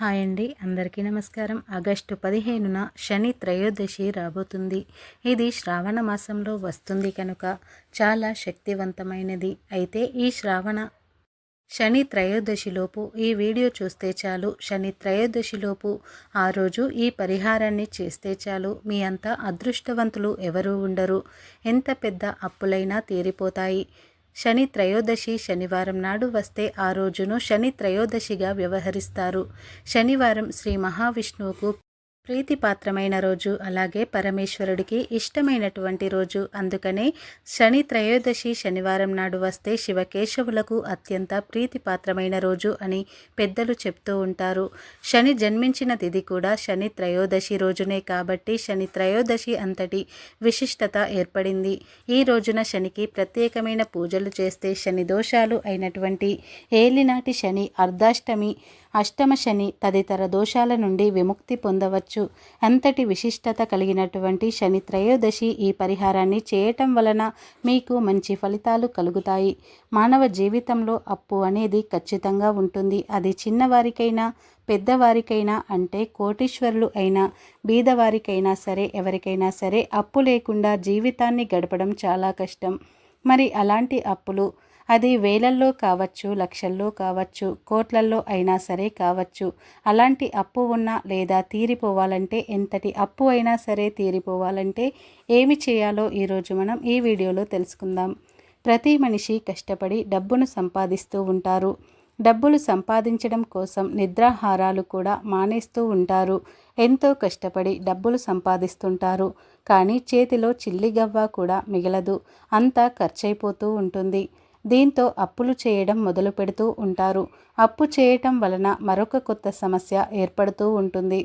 Hi అండి అందరికీ నమస్కారం. ఆగస్టు పదిహేనున శని త్రయోదశి రాబోతుంది. ఇది శ్రావణ మాసంలో వస్తుంది కనుక చాలా శక్తివంతమైనది. అయితే ఈ శ్రావణ శని త్రయోదశిలోపు ఈ వీడియో చూస్తే చాలు. శని త్రయోదశిలోపు ఆ రోజు ఈ పరిహారాన్ని చేస్తే చాలు. మీ అంత అదృష్టవంతులు ఎవరూ ఉండరు. ఎంత పెద్ద అప్పులైనా తీరిపోతాయి. శని త్రయోదశి శనివారం నాడు వస్తే ఆ రోజును శని త్రయోదశిగా వ్యవహరిస్తారు. శనివారం శ్రీ మహావిష్ణువుకు ప్రీతిపాత్రమైన రోజు అలాగే పరమేశ్వరుడికి ఇష్టమైనటువంటి రోజు. అందుకనే శని త్రయోదశి శనివారం నాడు వస్తే శివకేశవులకు అత్యంత ప్రీతిపాత్రమైన రోజు అని పెద్దలు చెప్తూ ఉంటారు. శని జన్మించిన తిథి కూడా శని త్రయోదశి రోజునే కాబట్టి శని త్రయోదశి అంతటి విశిష్టత ఏర్పడింది. ఈ రోజున శనికి ప్రత్యేకమైన పూజలు చేస్తే శని దోషాలు అయినటువంటి ఏలినాటి శని అర్ధాష్టమి అష్టమ శని తదితర దోషాల నుండి విముక్తి పొందవచ్చు. అంతటి విశిష్టత కలిగినటువంటి శని త్రయోదశి ఈ పరిహారాన్ని చేయటం వలన మీకు మంచి ఫలితాలు కలుగుతాయి. మానవ జీవితంలో అప్పు అనేది ఖచ్చితంగా ఉంటుంది. అది చిన్నవారికైనా పెద్దవారికైనా అంటే కోటీశ్వరులు అయినా బీదవారికైనా సరే ఎవరికైనా సరే అప్పు లేకుండా జీవితాన్ని గడపడం చాలా కష్టం. మరి అలాంటి అప్పులు అది వేలల్లో కావచ్చు లక్షల్లో కావచ్చు కోట్లల్లో అయినా సరే కావచ్చు. అలాంటి అప్పు ఉన్నా లేదా తీరిపోవాలంటే ఎంతటి అప్పు అయినా సరే తీరిపోవాలంటే ఏమి చేయాలో ఈరోజు మనం ఈ వీడియోలో తెలుసుకుందాం. ప్రతి మనిషి కష్టపడి డబ్బును సంపాదిస్తూ ఉంటారు. డబ్బులు సంపాదించడం కోసం నిద్రాహారాలు కూడా మానేస్తూ ఉంటారు. ఎంతో కష్టపడి డబ్బులు సంపాదిస్తుంటారు. కానీ చేతిలో చిల్లిగవ్వ కూడా మిగలదు. అంతా ఖర్చయిపోతూ ఉంటుంది. దీంతో అప్పులు చేయడం మొదలు పెడుతూ ఉంటారు. అప్పు చేయటం వలన మరొక కొత్త సమస్య ఏర్పడుతూ ఉంటుంది.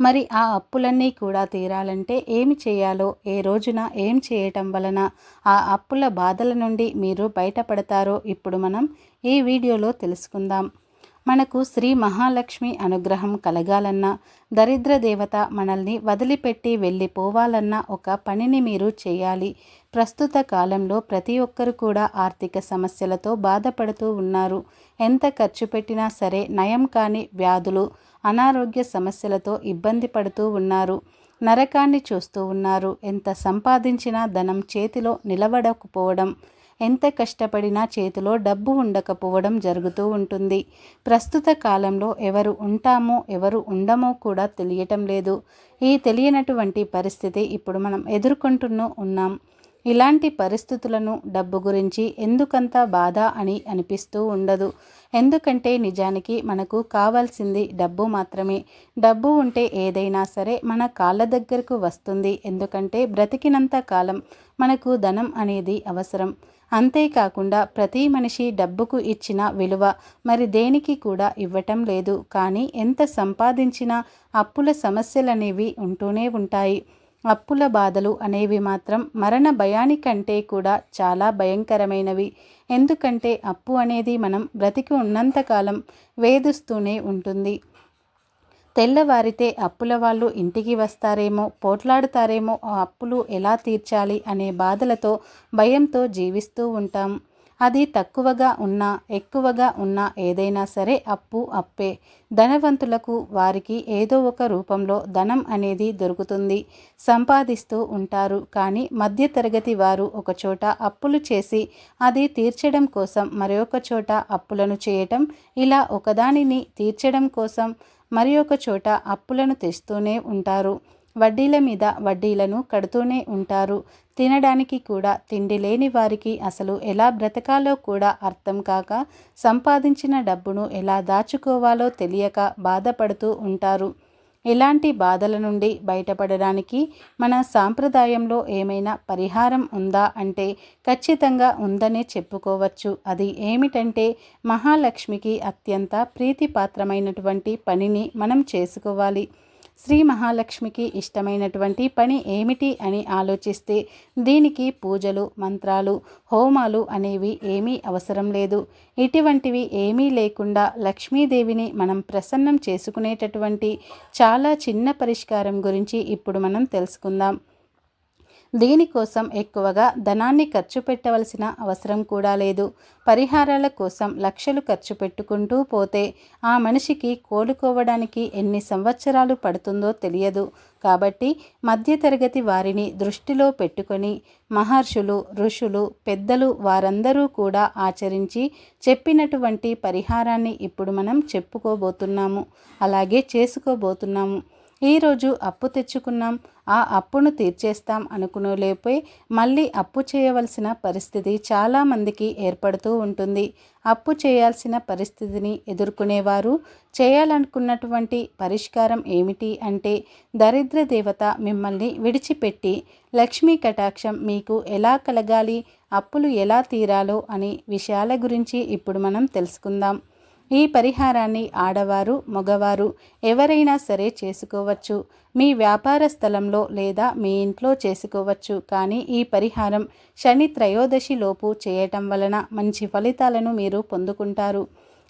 మరి ఆ అప్పులన్నీ కూడా తీరాలంటే ఏమి చేయాలో ఏ రోజున ఏం చేయటం వలన ఆ అప్పుల బాధల నుండి మీరు బయటపడతారో ఇప్పుడు మనం ఈ వీడియోలో తెలుసుకుందాం. మనకు శ్రీ మహాలక్ష్మి అనుగ్రహం కలగాలన్నా దరిద్ర దేవత మనల్ని వదిలిపెట్టి వెళ్ళిపోవాలన్న ఒక పనిని మీరు చేయాలి. ప్రస్తుత కాలంలో ప్రతి ఒక్కరు కూడా ఆర్థిక సమస్యలతో బాధపడుతూ ఉన్నారు. ఎంత ఖర్చు పెట్టినా సరే నయం కాని వ్యాధులు అనారోగ్య సమస్యలతో ఇబ్బంది పడుతూ ఉన్నారు. నరకాన్ని చూస్తూ ఉన్నారు. ఎంత సంపాదించినా ధనం చేతిలో నిలబడకపోవడం ఎంత కష్టపడినా చేతిలో డబ్బు ఉండకపోవడం జరుగుతూ ఉంటుంది. ప్రస్తుత కాలంలో ఎవరు ఉంటామో ఎవరు ఉండమో కూడా తెలియటం లేదు. ఈ తెలియనటువంటి పరిస్థితి ఇప్పుడు మనం ఎదుర్కొంటున్నూ ఉన్నాం. ఇలాంటి పరిస్థితులను డబ్బు గురించి ఎందుకంత బాధ అని అనిపిస్తూ ఉండదు. ఎందుకంటే నిజానికి మనకు కావాల్సింది డబ్బు మాత్రమే. డబ్బు ఉంటే ఏదైనా సరే మన కాళ్ళ దగ్గరకు వస్తుంది. ఎందుకంటే బ్రతికినంత కాలం మనకు ధనం అనేది అవసరం. అంతేకాకుండా ప్రతి మనిషి డబ్బుకు ఇచ్చిన విలువ మరి దేనికి కూడా ఇవ్వటం లేదు. కానీ ఎంత సంపాదించినా అప్పుల సమస్యలనేవి ఉంటూనే ఉంటాయి. అప్పుల బాధలు అనేవి మాత్రం మరణ భయానికంటే కూడా చాలా భయంకరమైనవి. ఎందుకంటే అప్పు అనేది మనం బ్రతికి ఉన్నంతకాలం వేధిస్తూనే ఉంటుంది. తెల్లవారితే అప్పుల వాళ్ళు ఇంటికి వస్తారేమో పోట్లాడుతారేమో ఆ అప్పులు ఎలా తీర్చాలి అనే బాధలతో భయంతో జీవిస్తూ ఉంటాం. అది తక్కువగా ఉన్నా ఎక్కువగా ఉన్నా ఏదైనా సరే అప్పు అప్పే. ధనవంతులకు వారికి ఏదో ఒక రూపంలో ధనం అనేది దొరుకుతుంది. సంపాదిస్తూ ఉంటారు. కానీ మధ్యతరగతి వారు ఒకచోట అప్పులు చేసి అది తీర్చడం కోసం మరొక చోట అప్పులను చేయటం ఇలా ఒకదానిని తీర్చడం కోసం మరి ఒక చోట అప్పులను తెస్తూనే ఉంటారు. వడ్డీల మీద వడ్డీలను కడుతూనే ఉంటారు. తినడానికి కూడా తిండి లేని వారికి అసలు ఎలా బ్రతకాలో కూడా అర్థం కాక సంపాదించిన డబ్బును ఎలా దాచుకోవాలో తెలియక బాధపడుతూ ఉంటారు. ఇలాంటి బాధల నుండి బయటపడడానికి మన సాంప్రదాయంలో ఏమైనా పరిహారం ఉందా అంటే ఖచ్చితంగా ఉందనే చెప్పుకోవచ్చు. అది ఏమిటంటే మహాలక్ష్మికి అత్యంత ప్రీతిపాత్రమైనటువంటి పనిని మనం చేసుకోవాలి. శ్రీ మహాలక్ష్మికి ఇష్టమైనటువంటి పని ఏమిటి అని ఆలోచిస్తే దీనికి పూజలు మంత్రాలు హోమాలు అనేవి ఏమీ అవసరం లేదు. ఇటువంటివి ఏమీ లేకుండా లక్ష్మీదేవిని మనం ప్రసన్నం చేసుకునేటటువంటి చాలా చిన్న పరిష్కారం గురించి ఇప్పుడు మనం తెలుసుకుందాం. దీనికోసం ఎక్కువగా ధనాన్ని ఖర్చు పెట్టవలసిన అవసరం కూడా లేదు. పరిహారాల కోసం లక్షలు ఖర్చు పెట్టుకుంటూ పోతే ఆ మనిషికి కోలుకోవడానికి ఎన్ని సంవత్సరాలు పడుతుందో తెలియదు. కాబట్టి మధ్యతరగతి వారిని దృష్టిలో పెట్టుకొని మహర్షులు ఋషులు పెద్దలు వారందరూ కూడా ఆచరించి చెప్పినటువంటి పరిహారాన్ని ఇప్పుడు మనం చెప్పుకోబోతున్నాము. అలాగే చేసుకోబోతున్నాము. ఈరోజు అప్పు తెచ్చుకున్నాం ఆ అప్పును తీర్చేస్తాం అనుకునేలేపై మళ్ళీ అప్పు చేయవలసిన పరిస్థితి చాలామందికి ఏర్పడుతూ ఉంటుంది. అప్పు చేయాల్సిన పరిస్థితిని ఎదుర్కొనేవారు చేయాలనుకున్నటువంటి పరిష్కారం ఏమిటి అంటే దరిద్ర దేవత మిమ్మల్ని విడిచిపెట్టి లక్ష్మీ కటాక్షం మీకు ఎలా కలగాలి అప్పులు ఎలా తీరాలో అని విషయాల గురించి ఇప్పుడు మనం తెలుసుకుందాం. ఈ పరిహారాన్ని ఆడవారు మగవారు ఎవరైనా సరే చేసుకోవచ్చు. మీ వ్యాపార స్థలంలో లేదా మీ ఇంట్లో చేసుకోవచ్చు. కానీ ఈ పరిహారం శని త్రయోదశి లోపు చేయటం వలన మంచి ఫలితాలను మీరు పొందుకుంటారు.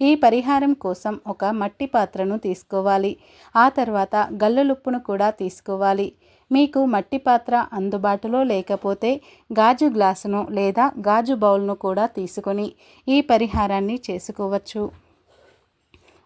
ఈ పరిహారం కోసం ఒక మట్టి పాత్రను తీసుకోవాలి. ఆ తర్వాత గల్లులుప్పును కూడా తీసుకోవాలి. మీకు మట్టి పాత్ర అందుబాటులో లేకపోతే గాజు గ్లాసును లేదా గాజు బౌల్ను కూడా తీసుకొని ఈ పరిహారాన్ని చేసుకోవచ్చు.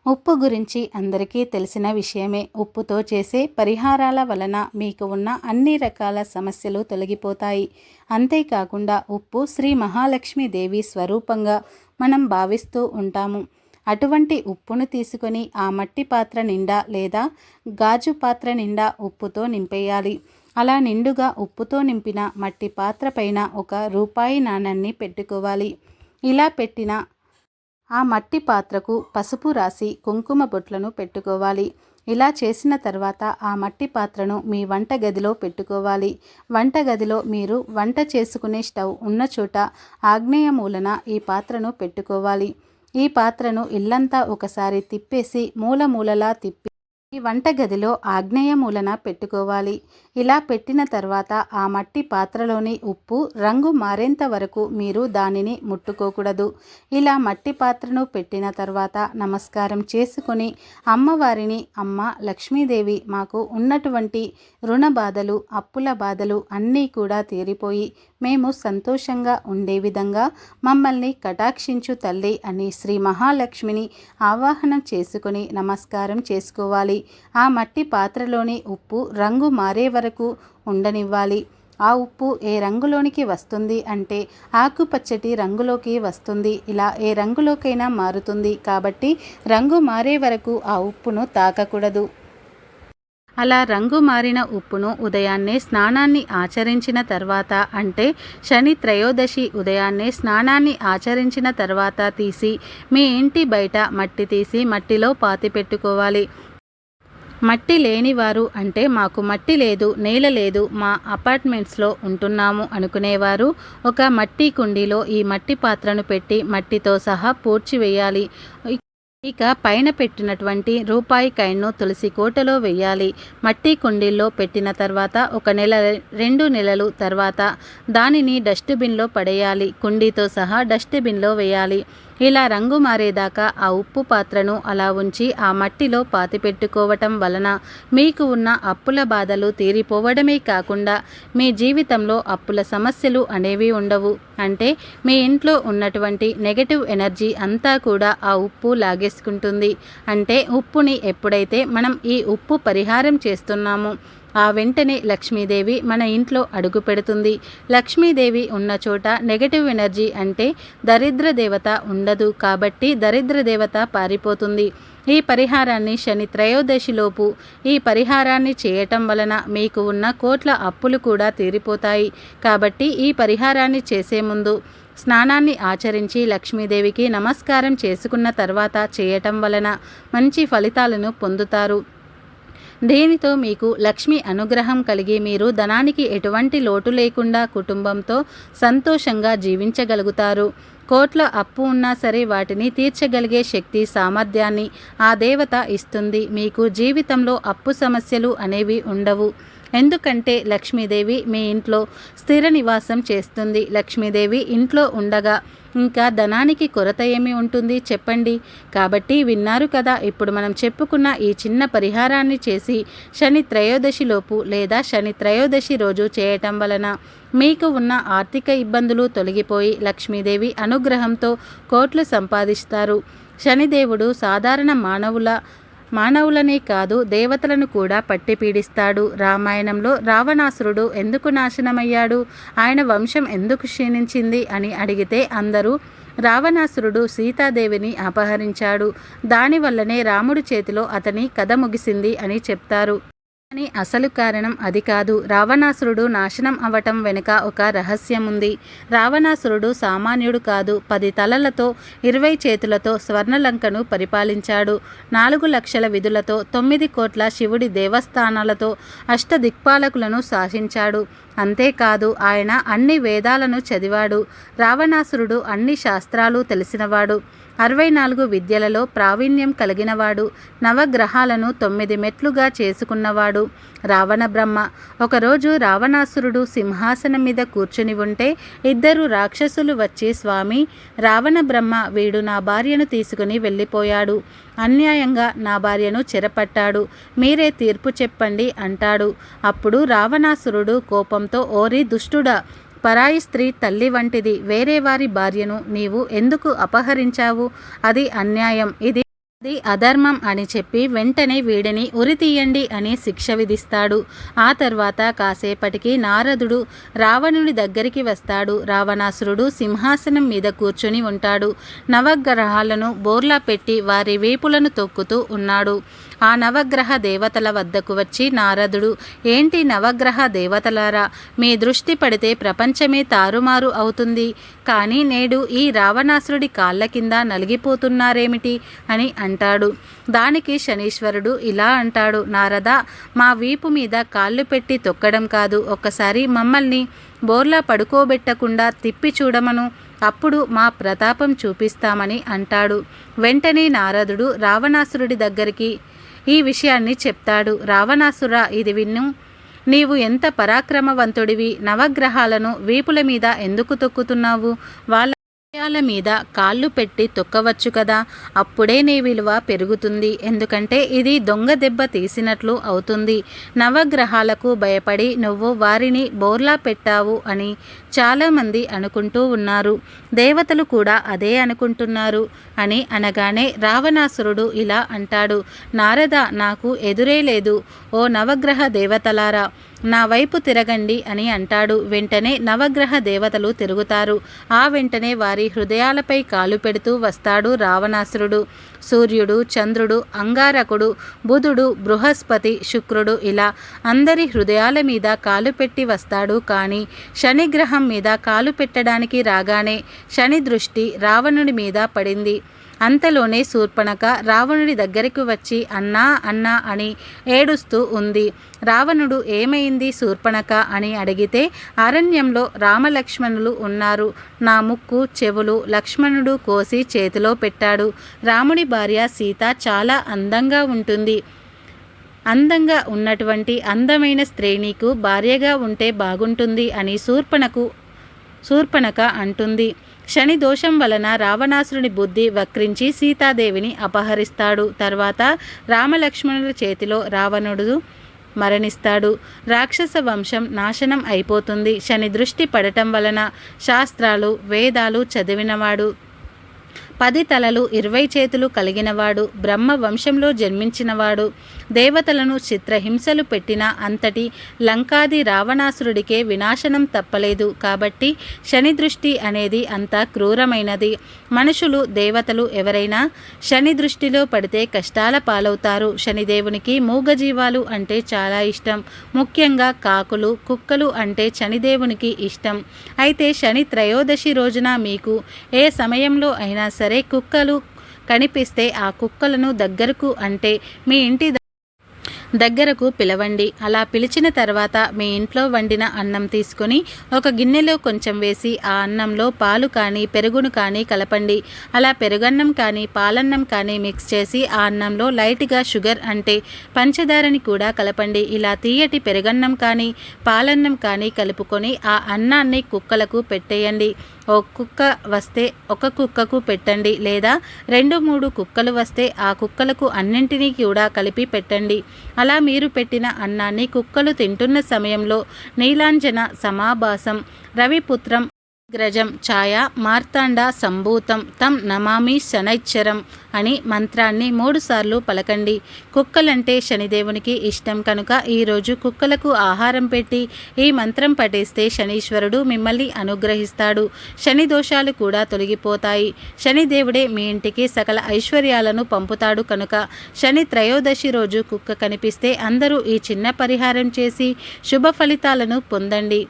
ఉప్పు గురించి అందరికీ తెలిసిన విషయమే. ఉప్పుతో చేసే పరిహారాల వలన మీకు ఉన్న అన్ని రకాల సమస్యలు తొలగిపోతాయి. అంతేకాకుండా ఉప్పు శ్రీ మహాలక్ష్మీదేవి స్వరూపంగా మనం భావిస్తూ ఉంటాము. అటువంటి ఉప్పును తీసుకొని ఆ మట్టి పాత్ర నిండా లేదా గాజు పాత్ర నిండా ఉప్పుతో నింపేయాలి. అలా నిండుగా ఉప్పుతో నింపిన మట్టి పాత్ర పైన ఒక రూపాయి నాణాన్ని పెట్టుకోవాలి. ఇలా పెట్టిన ఆ మట్టి పాత్రకు పసుపు రాసి కుంకుమ బొట్లను పెట్టుకోవాలి. ఇలా చేసిన తర్వాత ఆ మట్టి పాత్రను మీ వంట గదిలో పెట్టుకోవాలి. వంట గదిలో మీరు వంట చేసుకునే స్టవ్ ఉన్న చోట ఆగ్నేయ మూలన ఈ పాత్రను పెట్టుకోవాలి. ఈ పాత్రను ఇల్లంతా ఒకసారి తిప్పేసి మూల మూలలా తిప్పి ఈ వంటగదిలో ఆగ్నేయ మూలన పెట్టుకోవాలి. ఇలా పెట్టిన తర్వాత ఆ మట్టి పాత్రలోని ఉప్పు రంగు మారేంత వరకు మీరు దానిని ముట్టుకోకూడదు. ఇలా మట్టి పాత్రను పెట్టిన తర్వాత నమస్కారం చేసుకొని అమ్మవారిని అమ్మ లక్ష్మీదేవి మాకు ఉన్నటువంటి రుణ బాధలు అప్పుల బాధలు అన్నీ కూడా తీరిపోయి మేము సంతోషంగా ఉండే విధంగా మమ్మల్ని కటాక్షించు తల్లి అని శ్రీ మహాలక్ష్మిని ఆవాహనం చేసుకుని నమస్కారం చేసుకోవాలి. ఆ మట్టి పాత్రలోని ఉప్పు రంగు మారే వరకు ఉండనివ్వాలి. ఆ ఉప్పు ఏ రంగులోనికి వస్తుంది అంటే ఆకుపచ్చటి రంగులోకి వస్తుంది. ఇలా ఏ రంగులోకైనా మారుతుంది కాబట్టి రంగు మారే వరకు ఆ ఉప్పును తాకకూడదు. అలా రంగు మారిన ఉప్పును ఉదయాన్నే స్నానాన్ని ఆచరించిన తర్వాత అంటే శని త్రయోదశి ఉదయాన్నే స్నానాన్ని ఆచరించిన తర్వాత తీసి మీ ఇంటి బయట మట్టి తీసి మట్టిలో పాతి పెట్టుకోవాలి. మట్టి లేనివారు అంటే మాకు మట్టి లేదు నేల లేదు మా అపార్ట్మెంట్స్లో ఉంటున్నాము అనుకునేవారు. ఒక మట్టి కుండీలో ఈ మట్టి పాత్రను పెట్టి మట్టితో సహా పూడ్చివేయాలి. ఇక పైన పెట్టినటువంటి రూపాయి కైన్ను తులసి కోటలో వెయ్యాలి మట్టి కుండీల్లో పెట్టిన తర్వాత ఒక నెల రెండు నెలలు తర్వాత దానిని డస్ట్బిన్లో పడేయాలి. కుండీతో సహా డస్ట్బిన్లో వేయాలి. ఇలా రంగు మారేదాకా ఆ ఉప్పు పాత్రను అలా ఉంచి ఆ మట్టిలో పాతిపెట్టుకోవటం వలన మీకు ఉన్న అప్పుల బాధలు తీరిపోవడమే కాకుండా మీ జీవితంలో అప్పుల సమస్యలు అనేవి ఉండవు. అంటే మీ ఇంట్లో ఉన్నటువంటి నెగటివ్ ఎనర్జీ అంతా కూడా ఆ ఉప్పు లాగేసుకుంటుంది. అంటే ఉప్పుని ఎప్పుడైతే మనం ఈ ఉప్పు పరిహారం చేస్తున్నామో ఆ వెంటనే లక్ష్మీదేవి మన ఇంట్లో అడుగు పెడుతుంది. లక్ష్మీదేవి ఉన్న చోట నెగటివ్ ఎనర్జీ అంటే దరిద్ర దేవత ఉండదు కాబట్టి దరిద్ర దేవత పారిపోతుంది. ఈ పరిహారాన్ని శని త్రయోదశిలోపు ఈ పరిహారాన్ని చేయటం వలన మీకు ఉన్న కోట్ల అప్పులు కూడా తీరిపోతాయి. కాబట్టి ఈ పరిహారాన్ని చేసే ముందు స్నానాన్ని ఆచరించి లక్ష్మీదేవికి నమస్కారం చేసుకున్న తర్వాత చేయటం వలన మంచి ఫలితాలను పొందుతారు. దీనితో మీకు లక్ష్మి అనుగ్రహం కలిగి మీరు ధనానికి ఎటువంటి లోటు లేకుండా కుటుంబంతో సంతోషంగా జీవించగలుగుతారు? కోట్ల అప్పు ఉన్నా సరే వాటిని తీర్చగలిగే శక్తి సామర్థ్యాన్ని ఆ దేవత ఇస్తుంది. మీకు జీవితంలో అప్పు సమస్యలు అనేవి ఉండవు. ఎందుకంటే లక్ష్మీదేవి మీ ఇంట్లో స్థిర నివాసం చేస్తుంది. లక్ష్మీదేవి ఇంట్లో ఉండగా ఇంకా ధనానికి కొరత ఏమి ఉంటుంది చెప్పండి. కాబట్టి విన్నారు కదా ఇప్పుడు మనం చెప్పుకున్న ఈ చిన్న పరిహారాన్ని చేసి శని త్రయోదశిలోపు లేదా శని త్రయోదశి రోజు చేయటం వలన మీకు ఉన్న ఆర్థిక ఇబ్బందులు తొలగిపోయి లక్ష్మీదేవి అనుగ్రహంతో కోట్లు సంపాదిస్తారు. శనిదేవుడు సాధారణ మానవుల మానవులనే కాదు దేవతలను కూడా పట్టి పీడిస్తాడు. రామాయణంలో రావణాసురుడు ఎందుకు నాశనమయ్యాడు? ఆయన వంశం ఎందుకు క్షీణించింది? అని అడిగితే అందరూ రావణాసురుడు సీతాదేవిని అపహరించాడు. దానివల్లనే రాముడి చేతిలో అతని కథ ముగిసింది అని చెప్తారు. కానీ అసలు కారణం అది కాదు. రావణాసురుడు నాశనం అవటం వెనుక ఒక రహస్యం ఉంది రావణాసురుడు సామాన్యుడు కాదు. పది తలలతో ఇరవై చేతులతో స్వర్ణలంకను పరిపాలించాడు. నాలుగు లక్షల విధులతో తొమ్మిది కోట్ల శివుడి దేవస్థానాలతో అష్టదిక్పాలకులను శాసించాడు. అంతేకాదు ఆయన అన్ని వేదాలను చదివాడు. రావణాసురుడు అన్ని శాస్త్రాలు తెలిసినవాడు. అరవై నాలుగు విద్యలలో ప్రావీణ్యం కలిగినవాడు. నవగ్రహాలను తొమ్మిది మెట్లుగా చేసుకున్నవాడు. రావణ బ్రహ్మ. ఒకరోజు రావణాసురుడు సింహాసనం మీద కూర్చుని ఉంటే ఇద్దరు రాక్షసులు వచ్చి స్వామి రావణ బ్రహ్మ వీడు నా భార్యను తీసుకుని వెళ్ళిపోయాడు. అన్యాయంగా నా భార్యను చెరపట్టాడు. మీరే తీర్పు చెప్పండి అంటాడు. అప్పుడు రావణాసురుడు కోపంతో ఓరి దుష్టుడా పరాయి స్త్రీ తల్లి వంటిది. వేరే వారి భార్యను నీవు ఎందుకు అపహరించావు? అది అన్యాయం. ఇది అది అధర్మం అని చెప్పి వెంటనే వీడిని ఉరి తీయండి అని శిక్ష విధిస్తాడు. ఆ తర్వాత కాసేపటికి నారదుడు రావణుని దగ్గరికి వస్తాడు. రావణాసురుడు సింహాసనం మీద కూర్చుని ఉంటాడు. నవగ్రహాలను బోర్లా పెట్టి వారి వీపులను తొక్కుతూ ఉన్నాడు. ఆ నవగ్రహ దేవతల వద్దకు వచ్చి నారదుడు ఏంటి నవగ్రహ దేవతలారా? మీ దృష్టి పడితే ప్రపంచమే తారుమారు అవుతుంది. కానీ నేడు ఈ రావణాసురుడి కాళ్ళ కింద నలిగిపోతున్నారేమిటి? అని అంటాడు. దానికి శనీశ్వరుడు ఇలా అంటాడు నారద మా వీపు మీద కాళ్ళు పెట్టి తొక్కడం కాదు. ఒక్కసారి మమ్మల్ని బోర్లా పడుకోబెట్టకుండా తిప్పి చూడమను. అప్పుడు మా ప్రతాపం చూపిస్తామని అంటాడు. వెంటనే నారదుడు రావణాసురుడి దగ్గరికి ఈ విషయాన్ని చెప్తాడు. రావణాసుర ఇది విన్ను నీవు ఎంత పరాక్రమవంతుడివి నవగ్రహాలను వీపుల మీద ఎందుకు తొక్కుతున్నావు? వాళ్ళ విషయాల మీద కాళ్ళు పెట్టి తొక్కవచ్చు కదా అప్పుడే నీ విలువ పెరుగుతుంది. ఎందుకంటే ఇది దొంగ దెబ్బ తీసినట్లు అవుతుంది. నవగ్రహాలకు భయపడి నువ్వు వారిని బోర్లా పెట్టావు అని చాలామంది అనుకుంటూ ఉన్నారు. దేవతలు కూడా అదే అనుకుంటున్నారు. అని అనగానే రావణాసురుడు ఇలా అంటాడు నారద నాకు ఎదురే లేదు. ఓ నవగ్రహ దేవతలారా నా వైపు తిరగండి అని అంటాడు. వెంటనే నవగ్రహ దేవతలు తిరుగుతారు. ఆ వెంటనే వారి హృదయాలపై కాలు పెడుతూ వస్తాడు రావణాసురుడు. సూర్యుడు చంద్రుడు అంగారకుడు బుధుడు బృహస్పతి శుక్రుడు ఇలా అందరి హృదయాల మీద కాలు పెట్టి వస్తాడు. కానీ శనిగ్రహం మీద కాలు పెట్టడానికి రాగానే శని దృష్టి రావణుడి మీద పడింది. అంతలోనే శూర్పణక రావణుడి దగ్గరికి వచ్చి అన్నా అన్నా అని ఏడుస్తూ ఉంది. రావణుడు ఏమైంది శూర్పణక అని అడిగితే అరణ్యంలో రామలక్ష్మణులు ఉన్నారు. నా ముక్కు చెవులు లక్ష్మణుడు కోసి చేతిలో పెట్టాడు. రాముడి భార్య సీత చాలా అందంగా ఉంటుంది. అందంగా ఉన్నటువంటి అందమైన స్త్రీ నీకు భార్యగా ఉంటే బాగుంటుంది అని శూర్పణకు శూర్పణక అంటుంది. శని దోషం వలన రావణాసురుని బుద్ధి వక్రించి సీతాదేవిని అపహరిస్తాడు. తర్వాత రామలక్ష్మణుల చేతిలో రావణుడు మరణిస్తాడు. రాక్షస వంశం నాశనం అయిపోతుంది. శని దృష్టి పడటం వలన శాస్త్రాలు వేదాలు చదివినవాడు. పది తలలు ఇరవై చేతులు కలిగినవాడు. బ్రహ్మ వంశంలో జన్మించినవాడు. దేవతలను చిత్రహింసలు పెట్టిన అంతటి లంకాది రావణాసురుడికే వినాశనం తప్పలేదు. కాబట్టి శని దృష్టి అనేది అంత క్రూరమైనది. మనుషులు దేవతలు ఎవరైనా శని దృష్టిలో పడితే కష్టాల పాలవుతారు. శనిదేవునికి మూగజీవాలు అంటే చాలా ఇష్టం. ముఖ్యంగా కాకులు కుక్కలు అంటే శనిదేవునికి ఇష్టం. అయితే శని త్రయోదశి రోజున మీకు ఏ సమయంలో అయినా సరే కుక్కలు కనిపిస్తే ఆ కుక్కలను దగ్గరకు అంటే మీ ఇంటి దగ్గరకు పిలవండి. అలా పిలిచిన తర్వాత మీ ఇంట్లో వండిన అన్నం తీసుకొని ఒక గిన్నెలో కొంచెం వేసి ఆ అన్నంలో పాలు కానీ పెరుగును కానీ కలపండి. అలా పెరుగన్నం కానీ పాలన్నం కానీ మిక్స్ చేసి ఆ అన్నంలో లైట్గా షుగర్ అంటే పంచదారని కూడా కలపండి. ఇలా తీయటి పెరుగన్నం కానీ పాలన్నం కానీ కలుపుకొని ఆ అన్నాన్ని కుక్కలకు పెట్టేయండి. ఒక కుక్క వస్తే ఒక కుక్కకు పెట్టండి లేదా రెండు మూడు కుక్కలు వస్తే ఆ కుక్కలకు అన్నింటినీ కూడా కలిపి పెట్టండి. అలా మీరు పెట్టిన అన్నాన్ని కుక్కలు తింటున్న సమయంలో నీలాంజన సమాభాసం. రవిపుత్రం గ్రజం ఛాయ మార్తాండ సంభూతం తం నమామి శనైశ్చరం అని మంత్రాన్ని మూడుసార్లు పలకండి. కుక్కలంటే శనిదేవునికి ఇష్టం కనుక ఈరోజు కుక్కలకు ఆహారం పెట్టి ఈ మంత్రం పఠిస్తే శనీశ్వరుడు మిమ్మల్ని అనుగ్రహిస్తాడు. శని దోషాలు కూడా తొలగిపోతాయి. శనిదేవుడే మీ ఇంటికి సకల ఐశ్వర్యాలను పంపుతాడు కనుక శని త్రయోదశి రోజు కుక్క కనిపిస్తే అందరూ ఈ చిన్న పరిహారం చేసి శుభ ఫలితాలను పొందండి.